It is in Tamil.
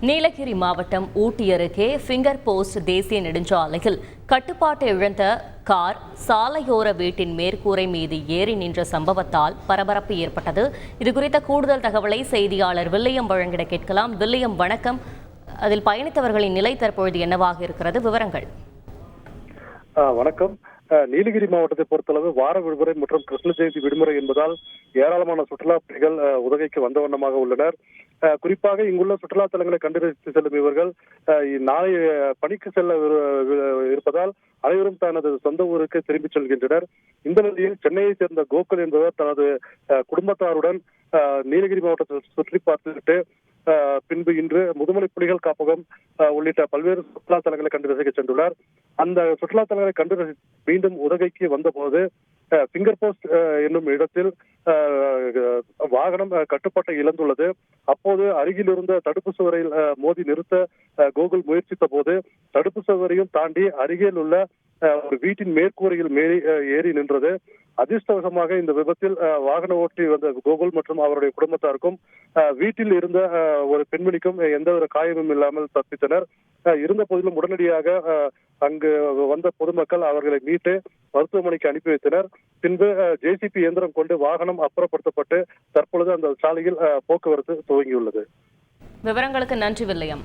நீலகிரி மாவட்டம் ஊட்டி அருகே ஃபிங்கர் போஸ்ட் தேசிய நெடுஞ்சாலையில் கட்டுப்பாட்டை இழந்த கார் சாலையோர வீட்டின் மேற்கூரை மீது ஏறி நின்ற சம்பவத்தால் பரபரப்பு ஏற்பட்டது. இதுகுறித்த கூடுதல் தகவலை செய்தியாளர் வில்லியம் வழங்கிட கேட்கலாம். வில்லியம் வணக்கம். அதில் பயணித்தவர்களின் நிலை தற்பொழுது என்னவாக இருக்கிறது? விவரங்கள். வணக்கம். நீலகிரி மாவட்டத்தை பொறுத்தளவு வார விடுமுறை மற்றும் கிருஷ்ண ஜெயந்தி விடுமுறை என்பதால் ஏராளமான சுற்றுலா பயணிகள் உதகைக்கு வந்த வண்ணமாக உள்ளனர். குறிப்பாக இங்குள்ள சுற்றுலா தலங்களை கண்டறிந்து செல்லும் இவர்கள் நாளை பணிக்கு செல்ல இருப்பதால் அனைவரும் தனது சொந்த ஊருக்கு திரும்பிச் செல்கின்றனர். இந்த நிலையில் சென்னையை சேர்ந்த கோகுல் என்பவர் தனது குடும்பத்தாருடன் நீலகிரி மாவட்டத்தை சுற்றி பார்த்துவிட்டு பின்பு இன்று முதுமலை புலிகள் காப்பகம் உள்ளிட்ட பல்வேறு சுற்றுலா தலங்களை கண்டு ரசிக்க சென்றுள்ளார். அந்த சுற்றுலா தலங்களை கண்டு ரசி- மீண்டும் உதகைக்கு வந்தபோது பிங்கர் போஸ்ட் என்னும் இடத்தில் வாகனம் கட்டுப்பாட்டை இழந்துள்ளது. அப்போது அருகில் இருந்த தடுப்பு சுவரில் மோதி நிறுத்த கோகுல் முயற்சித்த போது தடுப்பு சுவரையும் தாண்டி அருகில் உள்ள ஒரு வீட்டின் மேற்கூரையில் மேலே ஏறி நின்றது. அதிர்ஷ்டவசமாக இந்த விபத்தில் வாகன ஓட்டி வந்த கோகுல் மற்றும் அவருடைய குடும்பத்தாருக்கும் வீட்டில் இருந்த ஒரு பெண்மணிக்கும் எந்த ஒரு காயமும் இல்லாமல் தப்பித்தனர். இருந்த போதிலும் உடனடியாக அங்கு வந்த பொதுமக்கள் அவர்களை மீட்டு மருத்துவமனைக்கு அனுப்பி வைத்தனர். பின்பு ஜேசிபி இயந்திரம் கொண்டு வாகனம் அப்புறப்படுத்தப்பட்டு தற்பொழுது அந்த சாலையில் போக்குவரத்து துவங்கியுள்ளது. விவரங்களுக்கு நன்றி வில்லியம்.